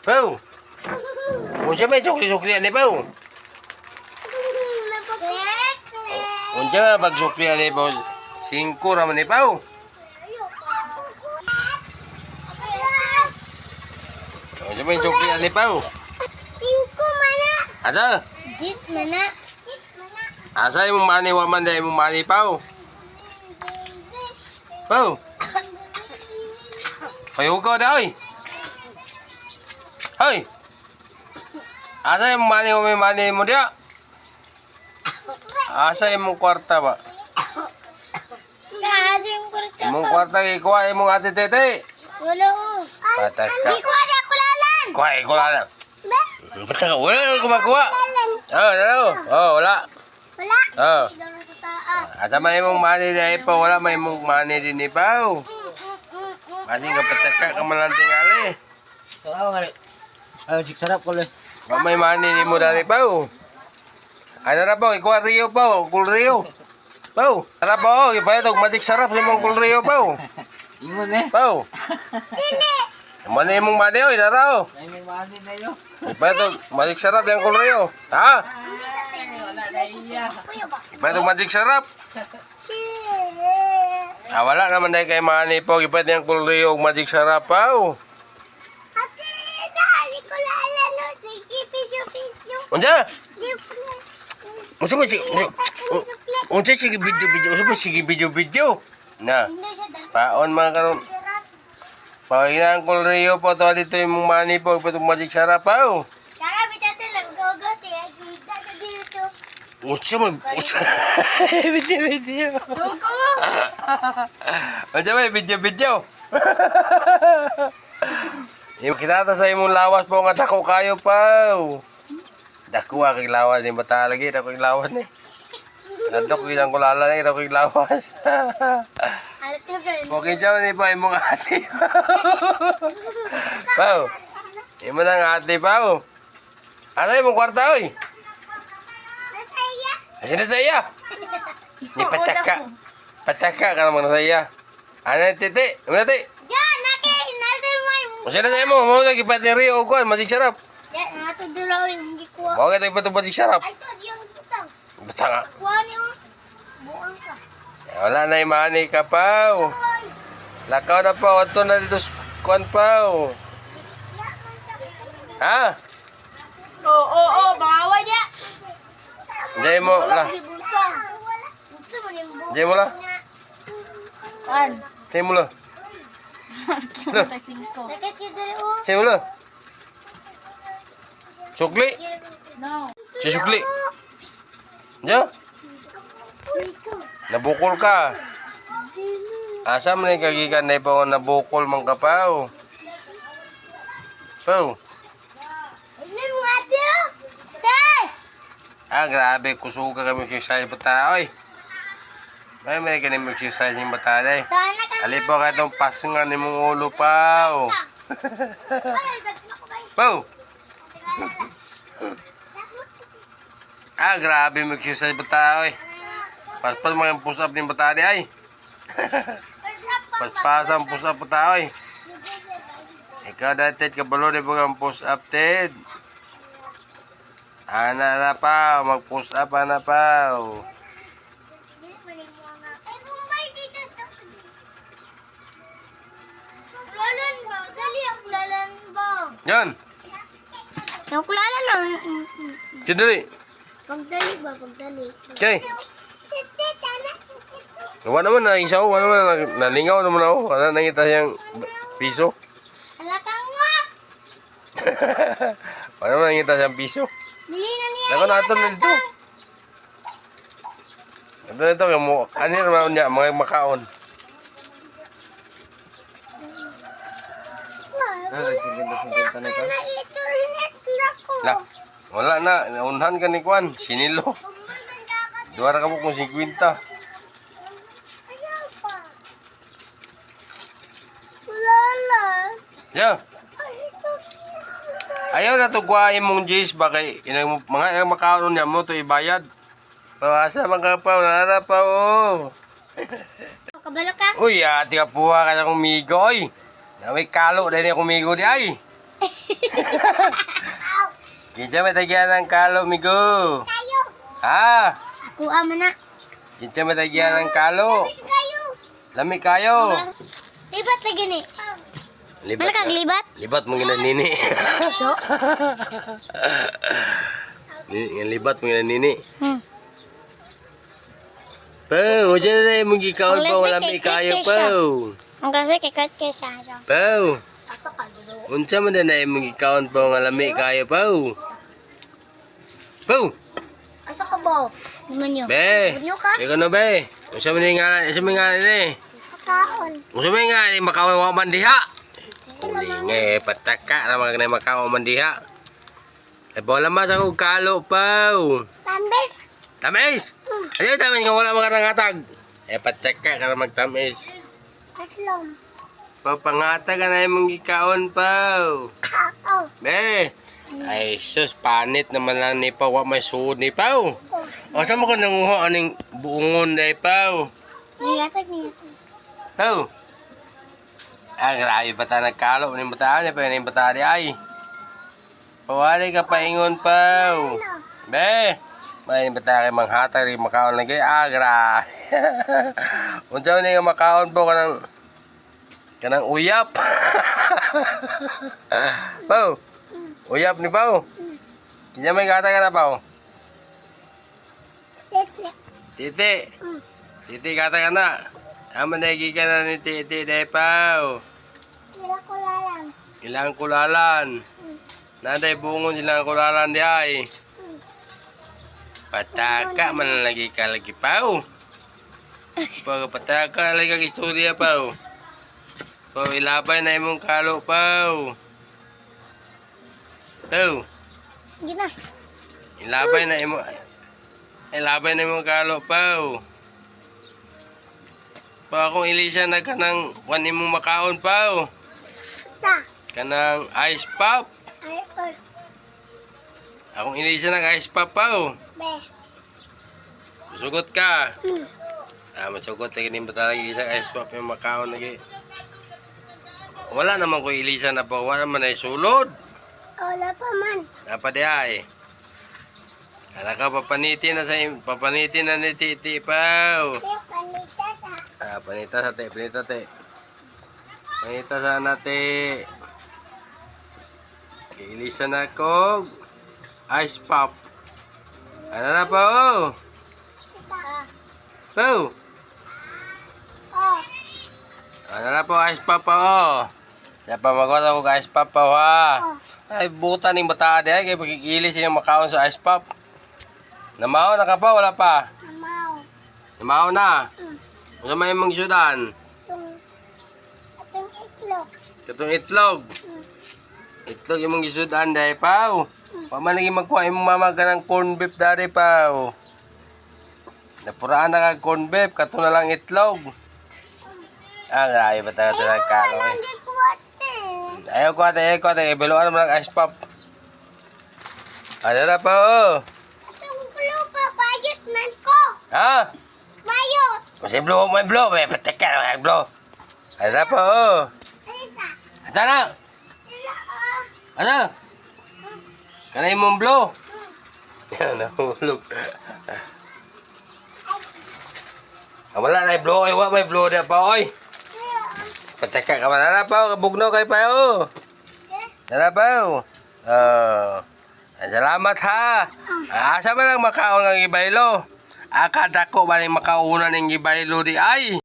Pau. Unsa may sukli-sukli ani Pau? Unsa bag sukli ani Pau? Singko ra man ni Pau. Unsa may sukli ani Pau? Cinco mana? Ada. Jis mana? Asa imong mani wa man imong mani Pau? Pau. Kayo ko daw. Hoy. Asa imong mani wa may mani mo dia? Asa imong kwarta ba? Kaso yung kursa Imong kwarta ikuha imong ate tete. Wala oh. Patas ka. Ko ada kulalan. Kuha ikuha lang. Ba? Basta ka, wala na kumakuha. Kulalan. Oh, dalo. Oh, wala. Wala. Oh. Ata may imong mani na ipa, wala may imong mani din ipaw. Kasi kapataka ka man lang tingali. Sarap nga Ayaw, sik sarap ko le. Wa may mani ni mo dali paw. Ano na po, ikuha Rio paw, kul Rio. Paw, tara po, ipayat og matik sarap sa imong kul Rio paw. Ingon eh. Paw. Mani imong mani oy, tara oh. Ay, may mani na yun. Ipayat og matik sarap yung kul Rio. Ha? Wala na iya. Kuya ba? Ipayat og matik sarap. Ah, wala naman dahil kay mani po, ipayat yung kul Rio matik sarap paw. Ate, Unsa? Ko na. Unsa man si Unsa sige video-video, unsa man sige? Na. Hindi siya dahil. Paon mga karon. Pahinang kol Rio po to dito yung mani po patong magic sarap pa oh. Tara, bitate lang. Gogote. Agita sa dito. Unsa man? Unsa? Video video. Unsa man video video? Yung kita ta sa imong lawas po nga dako kayo pa. Dako kay lawas ni bata lagi dako kay lawas ni. Nadok ilang kulala ni dako kay lawas. Okay dyan ni pa imong ate. Pao. Imo nang ate pao. Asa imong kwarta oy? Asa na saya? Ni pataka. Pataka ka naman na saya. Ana tete, imo na te. Diyan, nake. Nasa may. Asa na saya mo? Mo lagi pat ni Rio kuan, masig sarap. Diyan, nato hindi kuha. Mo ka ipato masig sarap. Ay, to, diyan tutang. Butanga. Kuha niyo. Buang ka. Wala na imani ka. Ay, Lakaw na pa, ato na dito kuan pao. Ha? Oo, oo, oo, bawal niya. Diyan mo la. Si Bunsong. Gusto mo yung buong Diyan mo la. nga. An. Diyan mo la. Kimunta singko. Sakit ka dali, oh. Diyan mo la. Sukli. No. Si Sukli. Diyan. Nabukol ka. Asa man yung kagikan na ipaw nabukol. Ano mo ate, oh? Tay! Ah, grabe. Kusuga kami exercise bata. Oy. May may kanim exercise yung bata day. Ka Ali po ka itong pasungan ni mong ulo pao. Ay, dagla Ah, grabe mo exercise bata. Oy. Paspas mo yung push up ni bata day ay. Paspas ang push up bata. Oy. Ikaw dati kabalo di ba ang push up Ted? Ana na pa, mag-push up ana pa. Yan, Yung kulalan lang. sandali. Pagdali ba? Pagdali. Okay. Wala naman na isaw, wala naman na nalingaw naman ako. Wala nangita siyang piso. Halakang nga! Wala naman nangita siyang piso. Dili na niya. Nako na ito na dito. Ito na ito, kaya mo, ano naman niya, mga makaon. Ay, singgit-singgit na ka. Ito. La, wala na, naunhan ka ni Kwan, sinilo. Duwara ka po kung 50. Ayaw pa. Kulala. Yeah. Ayaw na to guwain mong Jace ba kay inang mga inang makaon niya mo to ibayad. Pawasa mga pa nara pa oh. Kabalo ka? Uy, ati ka puha ka sa kumigo oy. Na may kalo dahil kumigo di ay. Kinsa may tagyan ng kalo, migo? Kayo. Ha? Ako amo na. Kinsa may tagyan ng kalo? Lami kayo. Libat lagi ni. Libat. Mana kag libat? Libat mo gina nini. So. Nga libat mo gina nini. Hmm. Pau, dyan na mong gikaon pa, wala sa kayo, kay- kay pau. Ang kasi kay sa sa. Pau, Asa ka dito? unsa man na na mong gikaon pa, wala may kayo, pau. Pau, Asa ka ba? Munyo. be. Munyo ka? Ikaw na, be. Unsa man nga, unsa man nga ni? Kaon. Unsa man nga ni makawawa man diha? Uli nga eh, pataka na mga na makawawa man diha. Eh, bola mas ako kalo, pau. Tambes. Tamis! Ano yung tamis nga wala mga nangatag? Eh, pataka ka na magtamis. Aslom. Papangatag ka na yung mong gikaon. Oh. Be! Ay, sus, panit naman lang ni Pau. Wa may suod ni Pau. O, saan mo ko nanguha aning buongon na Pau? Niyatag niyatag. Pau! Ah, grabe ba tayo nagkalo? Ano bataan niya? Pwede yung bataan niya ay. Pawali ka paingon, Pau. Be! May ba tayo manghatag rin makaon lagi? Ah, grabe. Unsa man nga makaon po ka ng kanang uyap. Pau. Uyap ni Pau. Kinya may gata ka na Pau. Tete. Titi. Titi gata ka na. Ama nagi ka na ni Titi de Pau. Wala ko lalang. Ilang kulalan. Naday bungon ilang kulalan di ay. Pataka man lagi ka lagi Pau. Pag pataka lagi kang istorya Pau. Pau ilabay na imong kalo Pau. Pau. Gina. Ilabay na imo Ilabay na imo kalo pau. Pa akong ilisa na kanang wan imong makaon pau. Sa. Kanang ice pop. Ay or. Akong ilisa ng ice pop pau. Be. Sugot ka. Hmm. Ah, masugot lagi din ba talaga isa ice pop yung makaon lagi. Wala naman ko ilisa na pa. Wala naman ay sulod. Wala pa man. Dapat ay. Kala ka papaniti na sa im- papaniti na ni Titi. Kaya panita sa. Ah, panita sa te, panita te. Panita sa nate. Kiilisa na ko. Ice pop. Ano na po? Oh. Ah. Oh. Ano na po ice pop po? Oh. Siya pa magwala ko ice pop po ha. Oh. Ay, buta ning bata di ay kay pagkikilis yung makaon sa ice pop. Namaw na ka pa, wala pa. Amaw. Namaw na. Mm. Ano may mong sudan? Itong. Itong itlog. Katong itlog. Mm. Itlog imong gisudan dai paw. Wa man lagi magkuha imong mama ka ng corn beef dali paw. Napuraan na kag corn beef, kato na lang itlog. Ah, grabe ba tayo talaga kalo eh. Ayaw ko ate, ayaw ko ate, biluan mo lang ice pop. Ano na pa oh? Itong blue pa. Bayot man ko. Ha? Bayot. Kasi blow mo blow, may patek ka na blow. Ano na pa oh? Ata na? Ano? Kanay mong blow. Yan, nahulog. Ah, wala na blow ay wa may blow na pa oy. Ila. Pataka ka man na pa kabugno kay pa o. Eh. Dala pa o. Oh. Salamat ha. Asa ba lang makaon ng ibaylo? Akada ko ba ni makauna ng ibaylo di ay?